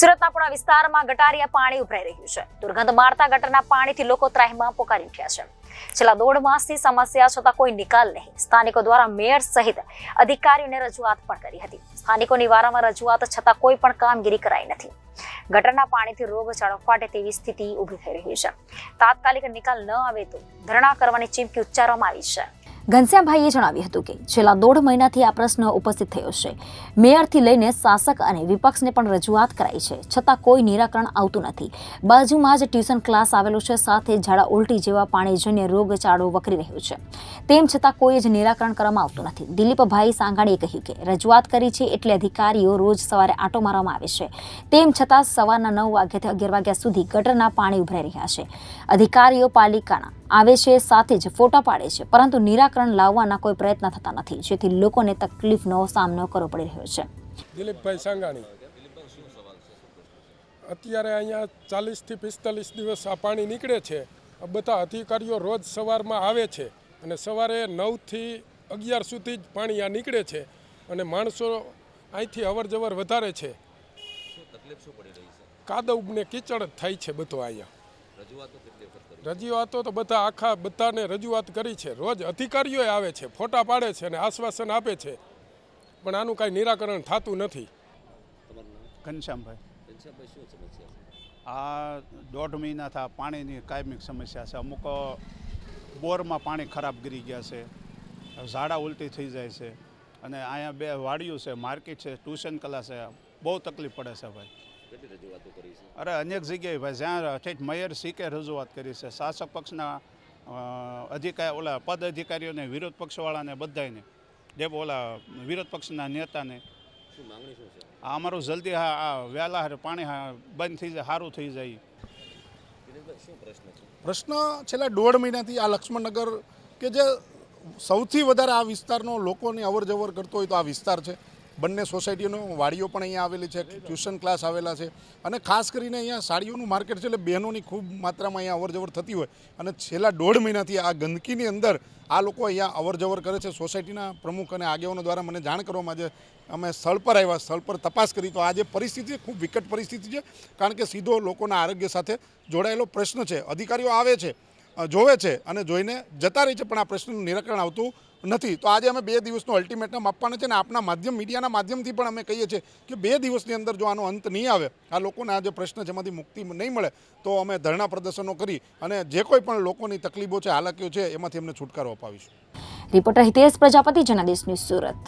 સુરતના પુણા વિસ્તારમાં ગટારિયા પાણી ઉભરાઈ રહ્યું છે. દુર્ગંધ મારતા ગટરના પાણીથી લોકો ત્રાહીમાં પોકારી ઉઠ્યા છે. છેલ્લા દોઢ માસથી સમસ્યા છતાં કોઈ નિકાલ નહીં. સ્થાનિકો દ્વારા મેયર સહિત અધિકારીઓને રજૂઆત પણ કરી હતી. સ્થાનિકોની વારંવાર રજૂઆત છતાં કોઈ પણ કામગીરી કરાઈ નથી. ગટરના પાણીથી રોગચાળો ફાટે તેવી સ્થિતિ ઊભી થઈ રહી છે. તાત્કાલિક નિકાલ ન આવે તો ધરણા કરવાની ચીમકી ઉચ્ચારવામાં આવી છે. ઘનશ્યામભાઈએ જણાવ્યું હતું કે છેલ્લા દોઢ મહિનાથી આ પ્રશ્ન ઉપસ્થિત થયો છે. મેયરથી લઈને શાસક અને વિપક્ષને પણ રજૂઆત કરાઈ છે. છતાં કોઈ નિરાકરણ આવતું નથી. બાજુમાં જ ટ્યુશન ક્લાસ આવેલો છે. સાથે ઝાડા ઉલટી જેવા પાણીજન્ય રોગચાળો વકરી રહ્યો છે. તેમ છતાં કોઈ જ નિરાકરણ કરવામાં આવતું નથી. દિલીપભાઈ સાંગાણીએ કહ્યું કે રજૂઆત કરી છે એટલે અધિકારીઓ રોજ સવારે આંટો મારવામાં આવે છે. તેમ છતાં સવારના નવ વાગ્યાથી અગિયાર વાગ્યા સુધી ગટરના પાણી ઉભરાઈ રહ્યા છે. અધિકારીઓ પાલિકાના આવે છે સાથે જ ફોટા પાડે છે. પરંતુ નિરાકરણ લાવવાના કોઈ પ્રયત્ન થતા નથી. જેથી લોકોને તકલીફનો સામનો કરવો પડી રહ્યો છે. દિલીપભાઈ સાંગાણી. અત્યારે અહીંયા ચાલીસથી પિસ્તાલીસ દિવસ આ પાણી નીકળે છે. આ બધા અધિકારીઓ રોજ સવારમાં આવે છે અને સવારે નવથી અગિયાર સુધી જ પાણી આ નીકળે છે અને માણસો અહીંથી અવર જવર વધારે છે. કાદવને કીચડ થાય છે બધો અહીંયા. રજૂઆતો તો બધા આખા બધાને રજૂઆત કરી છે. રોજ અધિકારીઓએ આવે છે ફોટા પાડે છે અને આશ્વાસન આપે છે. પણ આનું કાંઈ નિરાકરણ થતું નથી. ઘનશ્યામભાઈ. આ દોઢ મહિના થા પાણીની કાયમિક સમસ્યા છે. અમુક બોરમાં પાણી ખરાબ ગરી ગયા છે. ઝાડા ઉલટી થઈ જાય છે. અને અહીંયા બે વાડીઓ છે માર્કેટ છે ટ્યુશન ક્લાસ છે. બહુ તકલીફ પડે છે ભાઈ. અરે અનેક જગ્યાએ ભાઈ જ્યાં ઠેઠ મેયર સીકે રજૂઆત કરી છે શાસક પક્ષના અધિકારી ઓલા પદ અધિકારીઓને વિરોધ પક્ષવાળાને બધાને જે ઓલા વિરોધ પક્ષના નેતાને. આ અમારું જલ્દી હા આ વહેલા હારે પાણી હા બંધ થઈ જાય સારું થઈ જાય. પ્રશ્ન છેલ્લા દોઢ મહિનાથી આ લક્ષ્મણનગર કે જે સૌથી વધારે આ વિસ્તારનો લોકોની અવર જવર કરતો હોય તો આ વિસ્તાર છે. બંને સોસાયટીનો વાડીઓ પણ અહીંયા આવેલી છે, ટ્યુશન ક્લાસ આવેલા છે અને ખાસ કરીને અહીંયા સાડીઓનું માર્કેટ છે એટલે બહેનોની ખૂબ માત્રામાં અહીંયા અવરજવર થતી હોય અને છેલ્લા દોઢ મહિનાથી આ ગંદકીની અંદર આ લોકો અહીંયા અવરજવર કરે છે. સોસાયટીના પ્રમુખ અને આગેવાનો દ્વારા મને જાણ કરવામાં આજે અમે સ્થળ પર આવ્યા, સ્થળ પર તપાસ કરી. તો આ જે પરિસ્થિતિ ખૂબ વિકટ પરિસ્થિતિ છે, કારણ કે સીધો લોકોના આરોગ્ય સાથે જોડાયેલો પ્રશ્ન છે. અધિકારીઓ આવે છે જોવે છે અને જોઈને જતા રહે છે, પણ આ પ્રશ્નનું નિરાકરણ આવતું નથી. તો આજે અમે બે દિવસનું અલ્ટિમેટમ આપવાના છે ને આપના માધ્યમ, મીડિયાના માધ્યમથી પણ અમે કહીએ છીએ કે બે દિવસની અંદર જો આનો અંત નહીં આવે, આ લોકોને જે પ્રશ્ન છે, એમાંથી મુક્તિ નહીં મળે, તો અમે ધરણા પ્રદર્શનો કરી અને જે કોઈ પણ લોકોની તકલીફો છે, હાલાકીઓ છે, એમાંથી અમને છુટકારો અપાવીશું. Reporter Hitesh Prajapati, Janadesh news Surat.